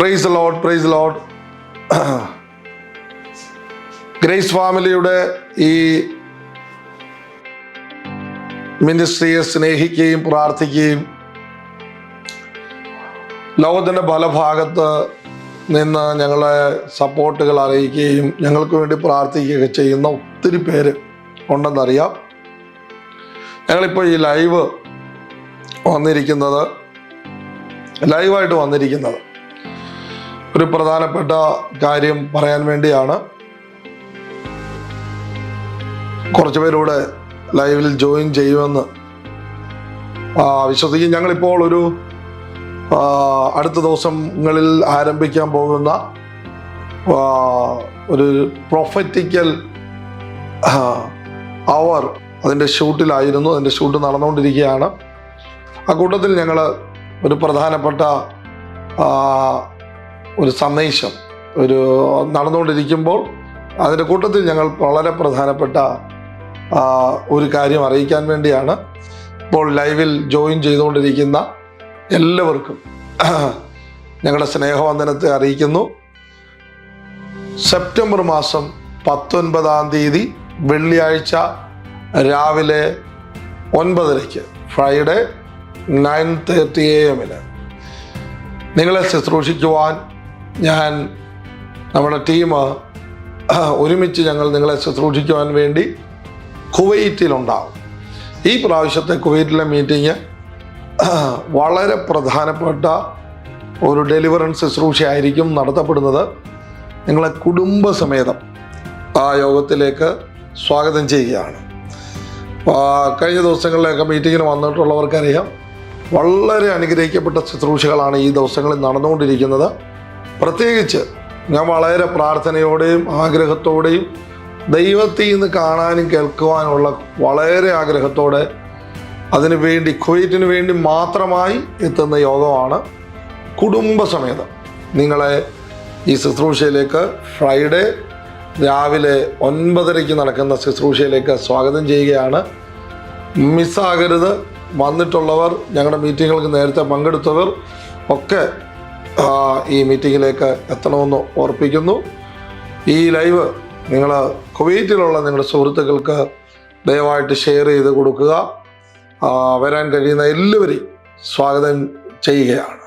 Praise lord praise lord grace ഫാമിലിയുടെ ഈ മിനിസ്ട്രിയെ സ്നേഹിക്കുകയും പ്രാർത്ഥിക്കുകയും ലോകത്തിന്റെ പല ഭാഗത്ത് നിന്ന് ഞങ്ങളെ സപ്പോർട്ടുകൾ അറിയിക്കുകയും ഞങ്ങൾക്ക് വേണ്ടി പ്രാർത്ഥിക്കുകയൊക്കെ ചെയ്യുന്ന ഒത്തിരി പേര് ഉണ്ടെന്നറിയാം. ഞങ്ങളിപ്പോൾ ഈ ലൈവ് വന്നിരിക്കുന്നത് ലൈവായിട്ട് വന്നിരിക്കുന്നത്. ഒരു പ്രധാനപ്പെട്ട കാര്യം പറയാൻ വേണ്ടിയാണ്. കുറച്ച് പേരൂടെ ലൈവിൽ ജോയിൻ ചെയ്യുമെന്ന് വിശ്വസിക്കും. ഞങ്ങളിപ്പോൾ ഒരു അടുത്ത ദിവസങ്ങളിൽ ആരംഭിക്കാൻ പോകുന്ന ഒരു പ്രൊഫറ്റിക്കൽ അവർ അതിന്റെ ഷൂട്ടിലായിരുന്നു. അതിന്റെ ഷൂട്ട് നടന്നുകൊണ്ടിരിക്കുകയാണ്. ആ കൂട്ടത്തിൽ ഞങ്ങൾ ഒരു പ്രധാനപ്പെട്ട ഒരു സന്ദേശം ഒരു നടന്നുകൊണ്ടിരിക്കുമ്പോൾ അതിന്റെ കൂട്ടത്തിൽ ഞങ്ങൾ വളരെ പ്രധാനപ്പെട്ട ഒരു കാര്യം അറിയിക്കാൻ വേണ്ടിയാണ് ഇപ്പോൾ ലൈവിൽ ജോയിൻ ചെയ്തുകൊണ്ടിരിക്കുന്ന എല്ലാവർക്കും ഞങ്ങളുടെ സ്നേഹവന്ദനത്തെ അറിയിക്കുന്നു. സെപ്റ്റംബർ മാസം പത്തൊൻപതാം തീയതി വെള്ളിയാഴ്ച രാവിലെ ഒൻപതരയ്ക്ക് ഫ്രൈഡേ നയൻ തേർട്ടി എ എമ്മിന്. നിങ്ങളെ ശുശ്രൂഷിക്കുവാൻ ഞാൻ നമ്മുടെ ടീം ഒരുമിച്ച് ഞങ്ങൾ നിങ്ങളെ ശുശ്രൂഷിക്കുവാൻ വേണ്ടി കുവൈറ്റിലുണ്ടാവും. ഈ പ്രാവശ്യത്തെ കുവൈറ്റിലെ മീറ്റിംഗ് വളരെ പ്രധാനപ്പെട്ട ഒരു ഡെലിവറൻസ് ശുശ്രൂഷയായിരിക്കും നടത്തപ്പെടുന്നത്. നിങ്ങളെ കുടുംബസമേതം ആ യോഗത്തിലേക്ക് സ്വാഗതം ചെയ്യുകയാണ്. കഴിഞ്ഞ ദിവസങ്ങളിലൊക്കെ മീറ്റിങ്ങിന് വന്നിട്ടുള്ളവർക്കറിയാം വളരെ അനുഗ്രഹിക്കപ്പെട്ട ശുശ്രൂഷകളാണ് ഈ ദിവസങ്ങളിൽ നടന്നുകൊണ്ടിരിക്കുന്നത്. പ്രത്യേകിച്ച് ഞാൻ വളരെ പ്രാർത്ഥനയോടെയും ആഗ്രഹത്തോടെയും ദൈവത്തിൽ നിന്ന് കാണാനും കേൾക്കുവാനുള്ള വളരെ ആഗ്രഹത്തോടെ അതിനു വേണ്ടി കുവൈറ്റിന് വേണ്ടി മാത്രമായി എത്തുന്ന യോഗമാണ് കുടുംബസമേതം. നിങ്ങളെ ഈ ശുശ്രൂഷയിലേക്ക് ഫ്രൈഡേ രാവിലെ ഒൻപതരയ്ക്ക് നടക്കുന്ന ശുശ്രൂഷയിലേക്ക് സ്വാഗതം ചെയ്യുകയാണ്. മിസ്സാകരുത്. വന്നിട്ടുള്ളവർ ഞങ്ങളുടെ മീറ്റിങ്ങുകൾക്ക് നേരത്തെ പങ്കെടുത്തവർ ഒക്കെ ഈ മീറ്റിങ്ങിലേക്ക് എത്തണമെന്ന് ഓർപ്പിക്കുന്നു. ഈ ലൈവ് നിങ്ങൾ കുവൈറ്റിലുള്ള നിങ്ങളുടെ സുഹൃത്തുക്കൾക്ക് ദയവായിട്ട് ഷെയർ ചെയ്ത് കൊടുക്കുക. വരാൻ കഴിയുന്ന എല്ലാവരെയും സ്വാഗതം ചെയ്യുകയാണ്.